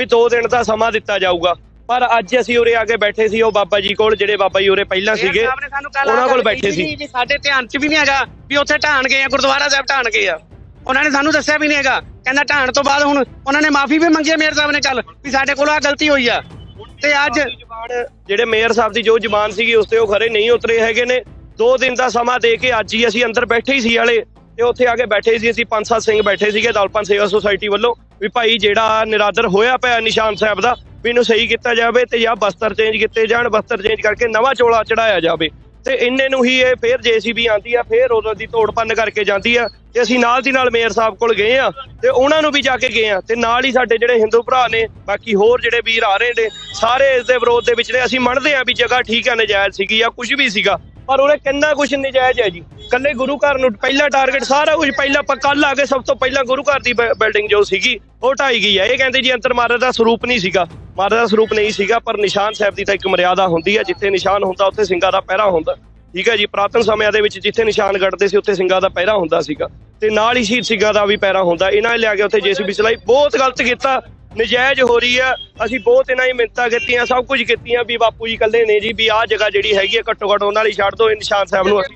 ਵੀ 2 ਦਿਨ ਦਾ ਸਮਾਂ ਦਿੱਤਾ ਜਾਊਗਾ। ਪਰ ਅੱਜ ਅਸੀਂ ਉਰੇ ਆ ਕੇ ਬੈਠੇ ਸੀ ਉਹ ਬਾਬਾ ਜੀ ਕੋਲ ਜਿਹੜੇ ਬਾਬਾ ਜੀ ਉਰੇ ਪਹਿਲਾਂ ਸੀਗੇ ਉਹਨਾਂ ਕੋਲ ਬੈਠੇ ਸੀ। ਸਾਡੇ ਧਿਆਨ 'ਚ ਵੀ ਨਹੀਂ ਹੈਗਾ ਵੀ ਉੱਥੇ ਢਾਣ ਗਏ ਆ ਗੁਰਦੁਆਰਾ ਸਾਹਿਬ ਢਾਣ ਗਏ ਆ। ਉਹਨਾਂ ਨੇ ਸਾਨੂੰ ਦੱਸਿਆ ਵੀ ਨਹੀਂ ਹੈਗਾ। ਕਹਿੰਦਾ ਢਾਣ ਤੋਂ ਬਾਅਦ ਹੁਣ ਉਹਨਾਂ ਨੇ ਮਾਫੀ ਵੀ ਮੰਗੀ ਮੇਅਰ ਸਾਹਿਬ ਨੇ ਕੱਲ ਵੀ ਸਾਡੇ ਕੋਲੋਂ ਆ ਗਲਤੀ ਹੋਈ ਆ। ਤੇ ਅੱਜ ਜਿਹੜੇ ਮੇਅਰ ਸਾਹਿਬ ਦੀ ਜੋ ਜ਼ਬਾਨ ਸੀਗੀ ਉਸ ਤੇ ਉਹ ਖਰੇ ਨਹੀਂ ਉਤਰੇ ਹੈਗੇ ਨੇ। 2 ਦਿਨ ਦਾ ਸਮਾਂ ਦੇ ਕੇ ਅੱਜ ਹੀ ਅਸੀਂ ਅੰਦਰ ਬੈਠੇ ਹੀ ਸੀ ਵਾਲੇ ਤੇ ਉੱਥੇ ਆ ਕੇ ਬੈਠੇ ਸੀ ਅਸੀਂ ਪੰਜ ਸੱਤ ਸਿੰਘ ਬੈਠੇ ਸੀਗੇ ਦਲਪਨ ਸੇਵਾ ਸੁਸਾਇਟੀ ਵੱਲੋਂ। ਵੀ ਭਾਈ ਜਿਹੜਾ ਨਿਰਾਦਰ ਹੋਇਆ ਪਿਆ ਨਿਸ਼ਾਨ ਸਾਹਿਬ ਦਾ, ਵੀ ਇਹਨੂੰ ਸਹੀ ਕੀਤਾ ਜਾਵੇ ਤੇ ਜਾਂ ਬਸਤਰ ਚੇਂਜ ਕੀਤੇ ਜਾਣ, ਬਸਤਰ ਚੇਂਜ ਕਰਕੇ ਨਵਾਂ ਚੋਲਾ ਚੜਾਇਆ ਜਾਵੇ। ਤੇ ਇੰਨੇ ਨੂੰ ਹੀ ਇਹ ਫੇਰ ਜੀਸੀਬੀ ਆਂਦੀ ਆ, ਫੇਰ ਉਦੋਂ ਦੀ ਤੋੜ ਭੰਨ ਕਰਕੇ ਜਾਂਦੀ ਆ ਤੇ ਅਸੀਂ ਨਾਲ ਦੀ ਨਾਲ ਮੇਅਰ ਸਾਹਿਬ ਕੋਲ ਗਏ ਆ ਤੇ ਉਹਨਾਂ ਨੂੰ ਵੀ ਜਾ ਕੇ ਗਏ ਆ ਤੇ ਨਾਲ ਹੀ ਸਾਡੇ ਜਿਹੜੇ ਹਿੰਦੂ ਭਰਾ ਨੇ, ਬਾਕੀ ਹੋਰ ਜਿਹੜੇ ਵੀਰ ਆ ਰਹੇ ਨੇ, ਸਾਰੇ ਇਸ ਦੇ ਵਿਰੋਧ ਦੇ ਵਿੱਚ ਨੇ। ਅਸੀਂ ਮੰਨਦੇ ਆ ਵੀ ਜਗ੍ਹਾ ਠੀਕ ਆ, ਨਜਾਇਜ਼ ਸੀਗੀ ਜਾਂ ਕੁਝ ਵੀ ਸੀਗਾ, ਪਰ ਉਹਨੇ ਕਿੰਨਾ ਕੁਝ ਨਜਾਇਜ਼ ਹੈ ਜੀ। ਕੱਲੇ ਗੁਰੂ ਘਰ ਨੂੰ ਪਹਿਲਾ ਟਾਰਗੇਟ ਸਾਰਾ ਕੁਝ ਪਹਿਲਾਂ ਆਪਾਂ ਕੱਲ ਆ ਕੇ ਸਭ ਤੋਂ ਪਹਿਲਾਂ ਗੁਰੂ ਘਰ ਦੀ ਬਿਲਡਿੰਗ ਜੋ ਸੀਗੀ, ਉਹ ਢਾਈ ਗਈ ਹੈ। ਇਹ ਕਹਿੰਦੇ ਜੀ ਅੰਤਰ ਮਹਾਰਾਜ ਦਾ ਸਰੂਪ ਨਹੀਂ ਸੀਗਾ। ਮਹਾਰਾਜ ਦਾ ਸਰੂਪ ਨਹੀਂ ਸੀਗਾ, ਪਰ ਨਿਸ਼ਾਨ ਸਾਹਿਬ ਦੀ ਤਾਂ ਇੱਕ ਮਰਿਆਦਾ ਹੁੰਦੀ ਹੈ, ਜਿੱਥੇ ਨਿਸ਼ਾਨ ਹੁੰਦਾ, ਉੱਥੇ ਸਿੰਘਾਂ ਦਾ ਪਹਿਰਾ ਹੁੰਦਾ। ਠੀਕ ਹੈ ਜੀ, ਪ੍ਰਾਤਨ ਸਮਿਆਂ ਦੇ ਵਿੱਚ ਜਿੱਥੇ ਨਿਸ਼ਾਨ ਗੱਡਦੇ ਸੀ, ਉੱਥੇ ਸਿੰਘਾਂ ਦਾ ਪਹਿਰਾ ਹੁੰਦਾ ਸੀਗਾ। ਤੇ ਨਾਲ ਹੀ ਸ਼ਹੀਦ ਸਿੰਘਾਂ ਦਾ ਵੀ ਪਹਿਰਾ ਹੁੰਦਾ। ਇਹਨਾਂ ਨੇ ਲਿਆ ਕੇ ਉੱਥੇ ਜੀਸੀਬੀ ਚਲਾਈ। ਬਹੁਤ ਗਲਤ ਕੀਤਾ। ਨਜਾਇਜ਼ ਹੋ ਰਹੀ ਆ ਅਸੀਂ ਬਹੁਤ ਇਹਨਾਂ ਦੀ ਮਿੰਨਤਾਂ ਕੀਤੀਆਂ, ਸਭ ਕੁਝ ਕੀਤੀਆਂ ਵੀ ਬਾਪੂ ਜੀ ਇਕੱਲੇ ਨੇ ਜੀ, ਵੀ ਆਹ ਜਗ੍ਹਾ ਜਿਹੜੀ ਹੈਗੀ ਆ ਘੱਟੋ ਘੱਟ ਉਹਨਾਂ ਲਈ ਛੱਡ ਦਿਓ ਨਿਸ਼ਾਨ ਸਾਹਿਬ ਨੂੰ ਅਸੀਂ